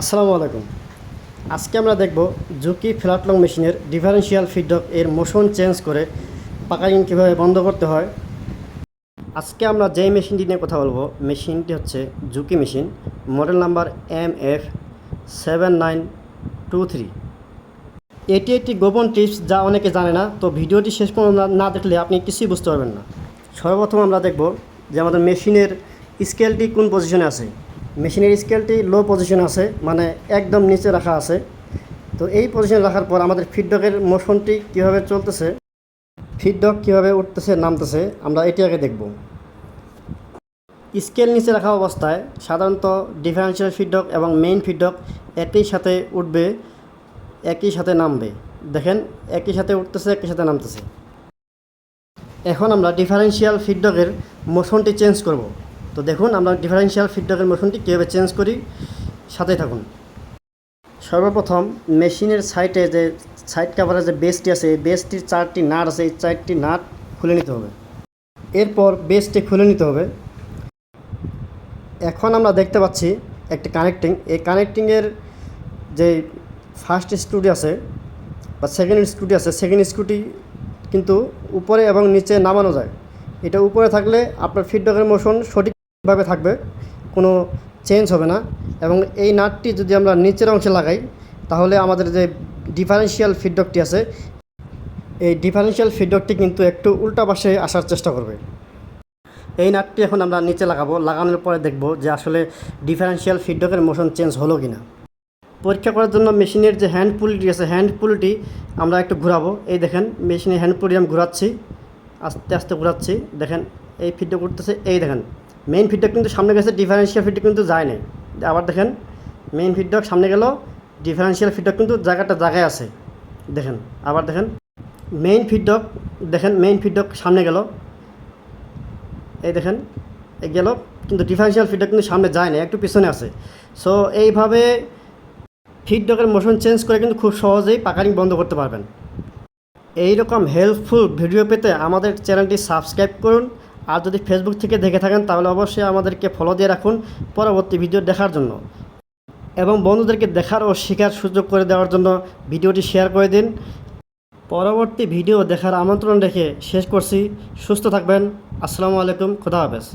আসসালামু আলাইকুম। আজকে আমরা দেখব জুকি ফ্ল্যাটলং মেশিনের ডিফারেন্সিয়াল ফিডব্যাক এর মোশন চেঞ্জ করে পাকারিং কীভাবে বন্ধ করতে হয়। আজকে আমরা যেই মেশিনটি নিয়ে কথা বলব, মেশিনটি হচ্ছে Juki machine, model number M F seven nine two three. এটি একটি গোপন টিপস যা অনেকে জানে না, তো ভিডিওটি শেষ পর্যন্ত না দেখলে আপনি কিছুই বুঝতে পারবেন না। সর্বপ্রথম আমরা দেখব যে আমাদের মেশিনের স্কেলটি কোন পজিশনে আছে। মেশিনের স্কেলটি লো পজিশন আছে মানে একদম নিচে রাখা আছে। তো এই পজিশনে রাখার পর আমাদের ফিডব্যাকের মোশনটি কীভাবে চলতেছে ফিডব্যাক কীভাবে উঠতেছে, নামতেছে, আমরা এটি আগে দেখব। স্কেল নিচে রাখা অবস্থায় সাধারণত ডিফারেন্সিয়াল ফিডব্যাক এবং মেইন ফিডব্যাক একই সাথে উঠবে, একই সাথে নামবে। দেখেন, একই সাথে উঠতেছে, একই সাথে নামতেছে। এখন আমরা ডিফারেন্সিয়াল ফিডব্যাকের মোশনটি চেঞ্জ করব। তো দেখুন, আমরা ডিফারেন্সিয়াল ফিডব্যাকের মোশনটি কীভাবে চেঞ্জ করি সাথে থাকুন। সর্বপ্রথম মেশিনের সাইটে যে সাইড কাভারের যে বেসটি আছে, এই বেসটির চারটি নাট আছে, এই চারটি নাট খুলে নিতে হবে। এরপর বেসটি খুলে নিতে হবে। এখন আমরা দেখতে পাচ্ছি একটি কানেক্টিং এই কানেক্টিংয়ের যে ফার্স্ট স্ক্রুটি আছে বা সেকেন্ড স্ক্রুটি আছে সেকেন্ড স্ক্রুটি কিন্তু উপরে এবং নিচে নামানো যায়। এটা উপরে থাকলে আপনার ফিডব্যাকের মোশন সঠিকভাবে থাকবে, কোনো চেঞ্জ হবে না। এবং এই নাটটি যদি আমরা নিচের অংশে লাগাই, তাহলে আমাদের যে ডিফারেন্সিয়াল ফিডব্যাকটি আছে, এই ডিফারেন্সিয়াল ফিডব্যাকটি কিন্তু একটু উল্টা পাশে আসার চেষ্টা করবে। এই নাটটি এখন আমরা নিচে লাগাবো, লাগানোর পরে দেখব যে আসলে ডিফারেন্সিয়াল ফিডব্যাকের মোশন চেঞ্জ হলো কি না পরীক্ষা করার জন্য মেশিনের যে হ্যান্ড পুলিটি আছে হ্যান্ড পুলিটি আমরা একটু ঘোরাবো। এই দেখেন মেশিনের হ্যান্ড পুলি আমি ঘোরাচ্ছি, আস্তে আস্তে ঘোরাচ্ছি। দেখেন, এই ফিডটা করতেছে এই দেখেন। মেইন ফিডটা কিন্তু সামনে গেছে ডিফারেন্সিয়াল ফিডটা কিন্তু যায় নাই। আবার দেখেন মেইন ফিডব্যাক সামনে গেল ডিফারেন্সিয়াল ফিডব্যাক কিন্তু জায়গাটা জায়গায় আছে। দেখেন, আবার দেখেন মেইন ফিডব্যাক দেখেন মেইন ফিডব্যাক সামনে গেল। এই দেখেন এই গেল, কিন্তু ডিফারেন্সিয়াল ফিডব্যাক কিন্তু সামনে যায় না একটু পিছনে আছে। সো এইভাবে ফিডব্যাকের মোশন চেঞ্জ করে কিন্তু খুব সহজেই পাকারিং বন্ধ করতে পারবেন। এই রকম হেল্পফুল ভিডিও পেতে আমাদের চ্যানেলটি সাবস্ক্রাইব করুন আর যদি ফেসবুক থেকে দেখে থাকেন, তাহলে অবশ্যই আমাদেরকে ফলো দিয়ে রাখুন পরবর্তী ভিডিও দেখার জন্য। এবং বন্ধুদেরকে দেখার ও শেখার সুযোগ করে দেওয়ার জন্য ভিডিওটি শেয়ার করে দিন। পরবর্তী ভিডিও দেখার আমন্ত্রণ রেখে শেষ করছি। সুস্থ থাকবেন। আসসালামু আলাইকুম। খোদা হাফেজ।